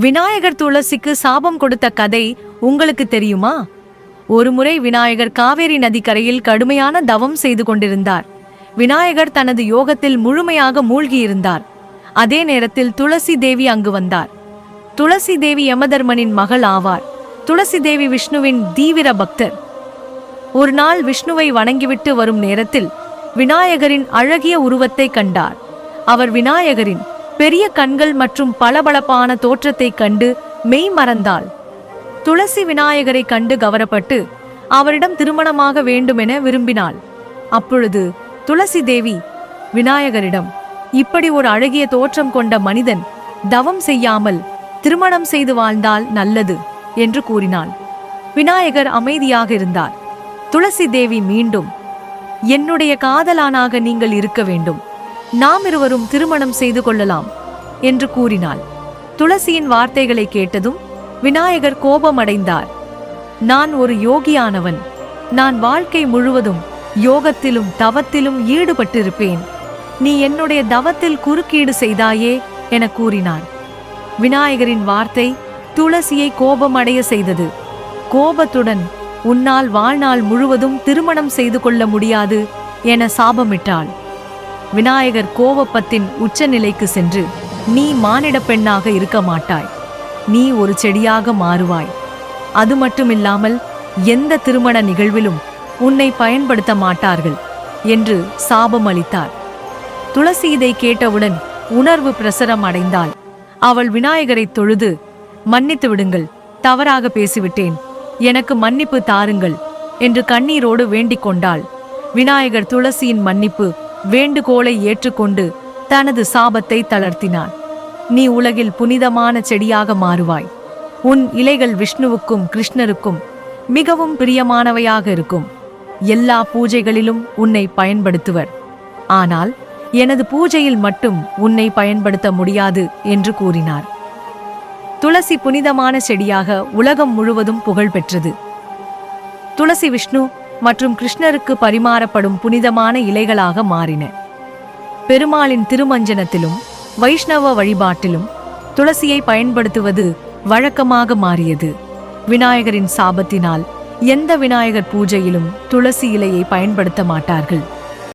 விநாயகர் துளசிக்கு சாபம் கொடுத்த கதை உங்களுக்கு தெரியுமா? ஒருமுறை விநாயகர் காவேரி நதிக்கரையில் கடுமையான தவம் செய்து கொண்டிருந்தார். விநாயகர் தனது யோகத்தில் முழுமையாக மூழ்கியிருந்தார். அதே நேரத்தில் துளசி தேவி அங்கு வந்தார். துளசி தேவி யமதர்மனின் மகள் ஆவார். துளசி தேவி விஷ்ணுவின் தீவிர பக்தர். ஒரு நாள் விஷ்ணுவை வணங்கிவிட்டு வரும் நேரத்தில் விநாயகரின் அழகிய உருவத்தை கண்டார். அவர் விநாயகரின் பெரிய கண்கள் மற்றும் பளபளப்பான தோற்றத்தைக் கண்டு மெய் மறந்தாள். துளசி விநாயகரை கண்டு கவரப்பட்டு அவரிடம் திருமணமாக வேண்டுமென விரும்பினாள். அப்பொழுது துளசி தேவி விநாயகரிடம் இப்படி ஒரு அழகிய தோற்றம் கொண்ட மனிதன் தவம் செய்யாமல் திருமணம் செய்து வாழ்ந்தால் நல்லது என்று கூறினாள். விநாயகர் அமைதியாக இருந்தார். துளசி தேவி மீண்டும் என்னுடைய காதலானாக நீங்கள் இருக்க வேண்டும். நாம் இருவரும் திருமணம் செய்து கொள்ளலாம் என்று கூறினாள். துளசியின் வார்த்தைகளை கேட்டதும் விநாயகர் கோபமடைந்தார். நான் ஒரு யோகியானவன். நான் வாழ்க்கை முழுவதும் யோகத்திலும் தவத்திலும் ஈடுபட்டிருப்பேன். நீ என்னுடைய தவத்தில் குறுக்கீடு செய்தாயே என கூறினார் விநாயகரின் வார்த்தை துளசியை கோபமடைய செய்தது. கோபத்துடன் உன்னால் வாழ்நாள் முழுவதும் திருமணம் செய்து கொள்ள முடியாது என சாபமிட்டாள். விநாயகர் கோவப்பத்தின் உச்சநிலைக்கு சென்று நீ மானிடப் பெண்ணாக இருக்க மாட்டாய். நீ ஒரு செடியாக மாறுவாய். அது மட்டுமில்லாமல் எந்த திருமண நிகழ்விலும் உன்னை பயன்படுத்த மாட்டார்கள் என்று சாபம் அளித்தார். துளசி இதை கேட்டவுடன் உணர்வு பிரசரம் அடைந்தாள். அவள் விநாயகரை தொழுது மன்னித்து விடுங்கள் தவறாக பேசிவிட்டேன். எனக்கு மன்னிப்பு தாருங்கள் என்று கண்ணீரோடு வேண்டிக் கொண்டாள். விநாயகர் துளசியின் மன்னிப்பு வேண்டுகோளை ஏற்றுக்கொண்டு தனது சாபத்தை தளர்த்தினார் நீ உலகில் புனிதமான செடியாக மாறுவாய். உன் இலைகள் விஷ்ணுவுக்கும் கிருஷ்ணருக்கும் மிகவும் பிரியமானவையாக இருக்கும். எல்லா பூஜைகளிலும் உன்னை பயன்படுத்துவர். ஆனால் எனது பூஜையில் மட்டும் உன்னை பயன்படுத்த முடியாது என்று கூறினார். துளசி புனிதமான செடியாக உலகம் முழுவதும் புகழ் பெற்றது துளசி விஷ்ணு மற்றும் கிருஷ்ணருக்கு பரிமாறப்படும் புனிதமான இலைகளாக மாறின. பெருமாளின் திருமஞ்சனத்திலும் வைஷ்ணவ வழிபாட்டிலும் துளசியை பயன்படுத்துவது வழக்கமாக மாறியது. விநாயகரின் சாபத்தினால் எந்த விநாயகர் பூஜையிலும் துளசி இலையை பயன்படுத்த மாட்டார்கள்.